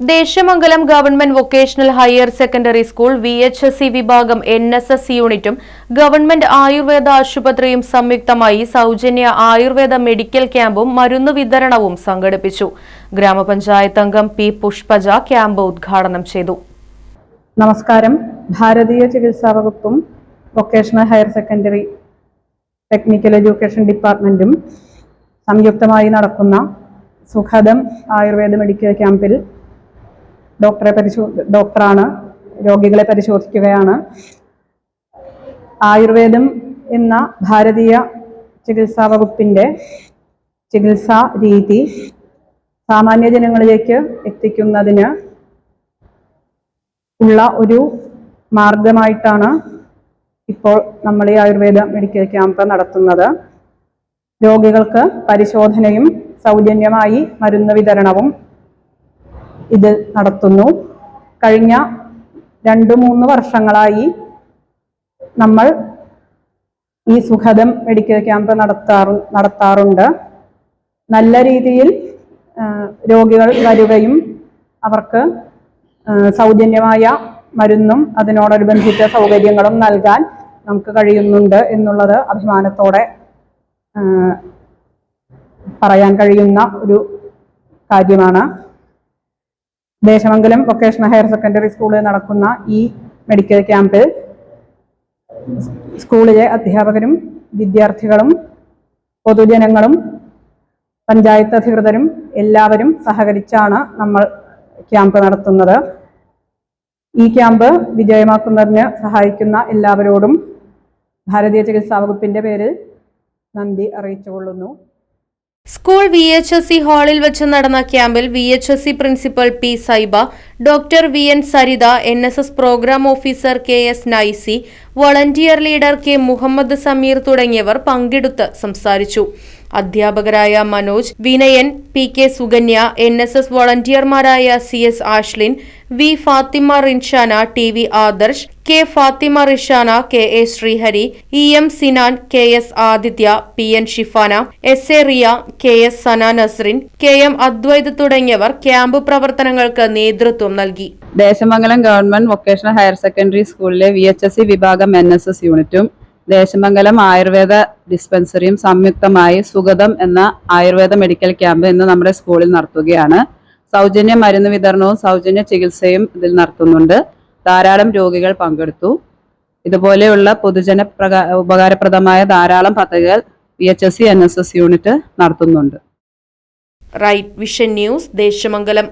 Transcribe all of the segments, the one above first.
Desamangalam government vocational higher secondary school V H S C വിഭാഗം N S S യൂണിറ്റും government Ayurveda ആശുപത്രിയും സംയുക്തമായി സൗജന്യ ആയുർവേദ മെഡിക്കൽ ക്യാമ്പും മരുന്ന് വിതരണവും സംഘടിപ്പിച്ചു. ഗ്രാമപഞ്ചായത്ത് അംഗം പി പുഷ്പജ ക്യാമ്പ് ഉദ്ഘാടനം ചെയ്തു. നമസ്കാരം. ഭാരതീയ ചികിത്സാ വകുപ്പും vocational higher secondary technical education ഡിപ്പാർട്ട്മെന്റും സംയുക്തമായി നടക്കുന്ന സുഖദം ആയുർവേദ മെഡിക്കൽ ക്യാമ്പിൽ ഡോക്ടറെ പരിശോ ഡോക്ടറാണ് രോഗികളെ പരിശോധിക്കുകയാണ്. ആയുർവേദം എന്ന ഭാരതീയ ചികിത്സാ വകുപ്പിന്റെ ചികിത്സാ രീതി സാമാന്യ ജനങ്ങളിലേക്ക് എത്തിക്കുന്നതിന് ഉള്ള ഒരു മാർഗമായിട്ടാണ് ഇപ്പോൾ നമ്മൾ ഈ ആയുർവേദ മെഡിക്കൽ ക്യാമ്പ് നടത്തുന്നത്. രോഗികൾക്ക് പരിശോധനയും സൗജന്യമായി മരുന്ന് വിതരണവും ഇത് നടത്തുന്നു. കഴിഞ്ഞ രണ്ട് മൂന്ന് വർഷങ്ങളായി നമ്മൾ ഈ സുഖദം മെഡിക്കൽ ക്യാമ്പ് നടത്താറു നടത്താറുണ്ട്. നല്ല രീതിയിൽ രോഗികൾ വരികയും അവർക്ക് സൗജന്യമായ മരുന്നും അതിനോടനുബന്ധിച്ച സൗകര്യങ്ങളും നൽകാൻ നമുക്ക് കഴിയുന്നുണ്ട് എന്നുള്ളത് അഭിമാനത്തോടെ പറയാൻ കഴിയുന്ന ഒരു കാര്യമാണ്. ദേശമംഗലം വൊക്കേഷണൽ ഹയർ സെക്കൻഡറി സ്കൂളിൽ നടക്കുന്ന ഈ മെഡിക്കൽ ക്യാമ്പിൽ സ്കൂളിലെ അധ്യാപകരും വിദ്യാർത്ഥികളും പൊതുജനങ്ങളും പഞ്ചായത്ത് അധികൃതരും എല്ലാവരും സഹകരിച്ചാണ് നമ്മൾ ക്യാമ്പ് നടത്തുന്നത്. ഈ ക്യാമ്പ് വിജയമാക്കുന്നതിന് സഹായിക്കുന്ന എല്ലാവരോടും ഭാരതീയ ചികിത്സാ വകുപ്പിന്റെ പേരിൽ നന്ദി അറിയിച്ചുകൊള്ളുന്നു. School V H S C ഹാളിൽ വെച്ച് നടന്ന ക്യാമ്പിൽ V H S C principal P Saiba doctor V N Saritha N S S programme officer K S Naisy volunteer leader K Muhammad Sameer തുടങ്ങിയവർ പങ്കെടുത്ത് സംസാരിച്ചു. അധ്യാപകരായ Manoj Vinayan P K Sukanya N S S വോളണ്ടിയർമാരായ C S Ashlin V Fathima Rinshana T V Adarsh K Fathima Rishana K A Sreehari E M Sinan K S Aditya P N Shifana S A Riya K S Sana Nasrin K M Advaith തുടങ്ങിയവർ camp പ്രവർത്തനങ്ങൾക്ക് നേതൃത്വം നൽകി. Desamangalam government vocational higher secondary സ്കൂളിലെ V H S C വിഭാഗം N S S യൂണിറ്റും ദേശമംഗലം ആയുർവേദ ഡിസ്പെൻസറിയും സംയുക്തമായി സുഗതം എന്ന Ayurveda medical camp ഇന്ന് നമ്മുടെ സ്കൂളിൽ നടത്തുകയാണ്. സൗജന്യ മരുന്ന് വിതരണവും സൗജന്യ ചികിത്സയും ഇതിൽ നടത്തുന്നുണ്ട്. ധാരാളം രോഗികൾ പങ്കെടുത്തു. ഇതുപോലെയുള്ള പൊതുജന ഉപകാരപ്രദമായ ധാരാളം പദ്ധതികൾ P H S C N S S unit നടത്തുന്നുണ്ട്. Right vision news Desamangalam.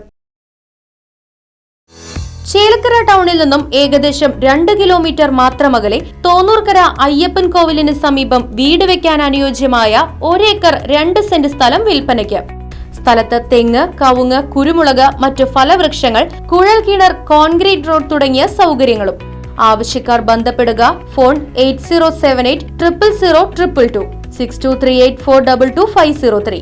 Chelakkara ടൗണിൽ നിന്നും ഏകദേശം രണ്ട് കിലോമീറ്റർ മാത്രമകലെ തോന്നൂർക്കര അയ്യപ്പൻ കോവിലിന് സമീപം വീട് വെക്കാൻ അനുയോജ്യമായ ഒരേക്കർ രണ്ട് സെന്റ് സ്ഥലം വിൽപ്പനയ്ക്ക്. സ്ഥലത്ത് തെങ്ങ് കവുങ്ങ് കുരുമുളക് മറ്റു ഫലവൃക്ഷങ്ങൾ കുഴൽ കിണർ കോൺക്രീറ്റ് റോഡ് തുടങ്ങിയ സൗകര്യങ്ങളും. ആവശ്യക്കാർ ബന്ധപ്പെടുക phone eight zero seven eight triple zero triple two six two three eight four double two five zero three.